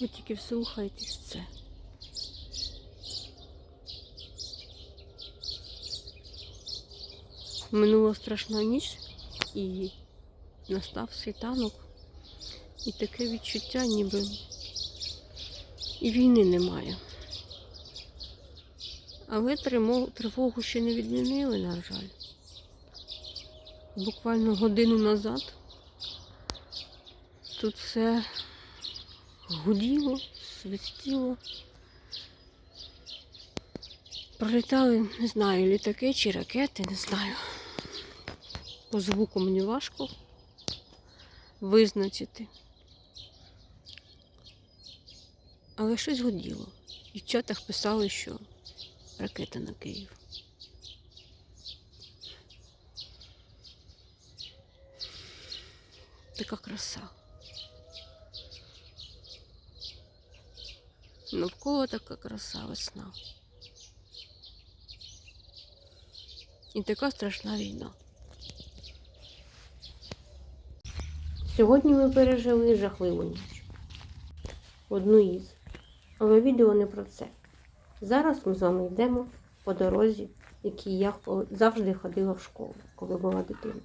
Ви тільки вслухайтесь це. Минула страшна ніч і настав світанок. І таке відчуття, ніби і війни немає. Але тривогу ще не відмінили, на жаль. Буквально годину назад тут все гуділо, свистіло. Пролітали, не знаю, літаки чи ракети, не знаю. По звуку мені важко визначити. Але щось гуділо. І в чатах писали, що ракета на Київ. Така краса. Навколо така краса весна. І така страшна війна. Сьогодні ми пережили жахливу ніч. Одну із. Але відео не про це. Зараз ми з вами йдемо по дорозі, якій я завжди ходила в школу, коли була дитиною.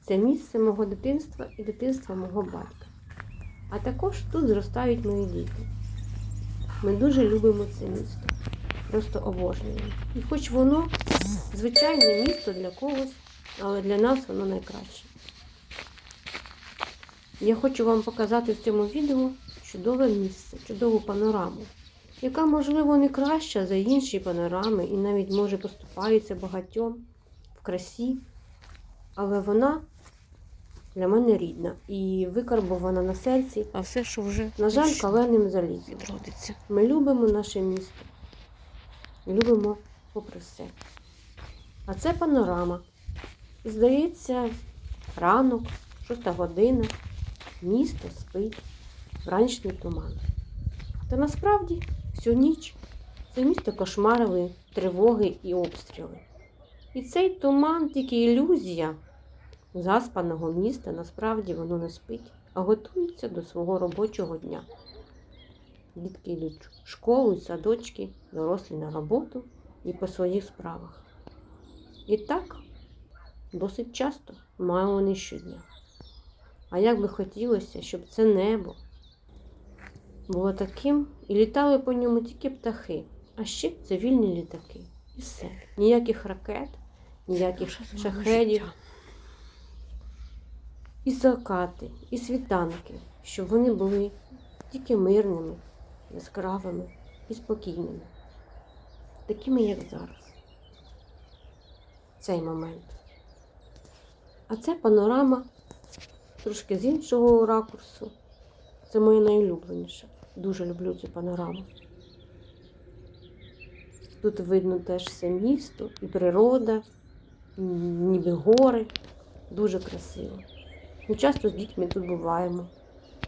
Це місце мого дитинства і дитинства мого батька. А також тут зростають мої діти. Ми дуже любимо це місто. Просто обожнюємо. І хоч воно звичайне місто для когось, але для нас воно найкраще. Я хочу вам показати в цьому відео чудове місце, чудову панораму, яка, можливо, не краща за інші панорами і навіть може поступається багатьом в красі, але вона для мене рідна і викарбована на серці, А все, що вже на жаль, каленим залізом. відродиться. Ми любимо наше місто. Любимо попри все. А це панорама. Здається, ранок, шоста година, місто спить, вранішній туман. Та насправді всю ніч це місто кошмарили тривоги і обстріли. І цей туман тільки ілюзія заспаного міста, насправді воно не спить, а готується до свого робочого дня. Дітки йдуть в школу, і садочки, дорослі на роботу і по своїх справах. І так досить часто маємо не щодня. А як би хотілося, щоб це небо було таким і літали по ньому тільки птахи, а ще цивільні літаки. І все. Ніяких ракет, ніяких шахедів, і закати, і світанки, щоб вони були тільки мирними, яскравими і спокійними, такими, як зараз. Цей момент. А це панорама трошки з іншого ракурсу. Це моє найулюбленіше. Дуже люблю цю панораму. Тут видно теж все місто і природа, ніби гори. Дуже красиво. Ми часто з дітьми тут буваємо,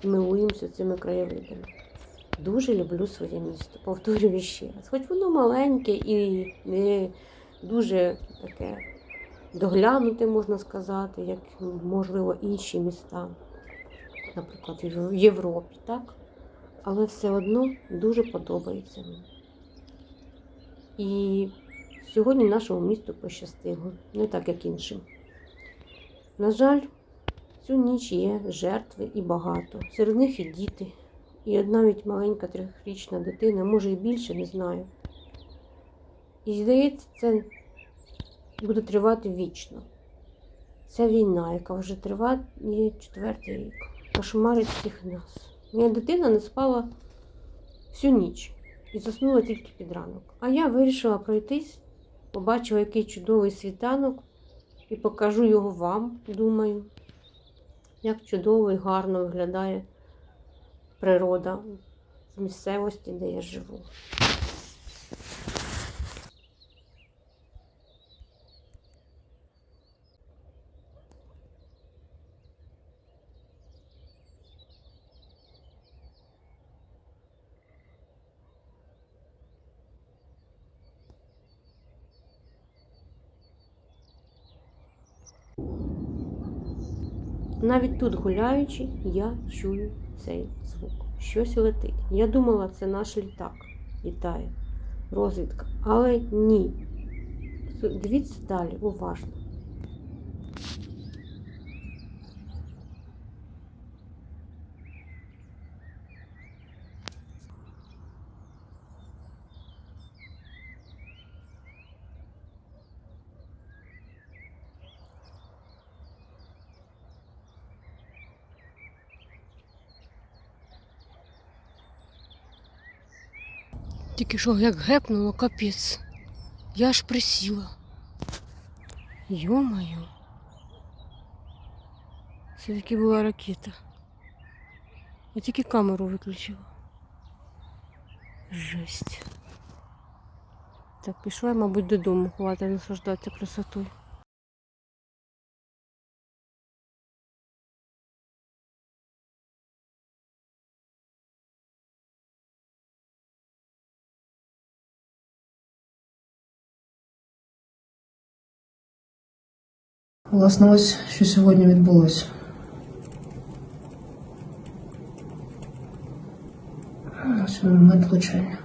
милуємося цими краєвидами. Дуже люблю своє місто. Повторюю ще раз. Хоч воно маленьке і не дуже таке доглянуте, можна сказати, як можливо інші міста, наприклад, в Європі, так? Але все одно дуже подобається мені. І сьогодні нашому місту пощастило, не так як іншим. На жаль, цю ніч є жертви і багато. Серед них і діти, і навіть маленька трьохрічна дитина, може і більше, не знаю. І здається, це буде тривати вічно. Ця війна, яка вже триває четвертий рік, кошмарить всіх нас. Моя дитина не спала всю ніч і заснула тільки під ранок. А я вирішила пройтись, побачила, який чудовий світанок, і покажу його вам, думаю, як чудово і гарно виглядає природа в місцевості, де я живу. Навіть тут гуляючи, я чую цей звук. щось летить. Я думала, це наш літак літає, розвідка. Але ні. Дивіться далі, уважно. Тільки що як гепнуло, капець. Я аж присіла. Йо-моє. Це таки була ракета. Я тільки камеру виключила. Жесть. Так, пішла, мабуть, додому. Хватить наслаждатися красотою. Власне, ось що сьогодні відбулося. Ось він момент влучання.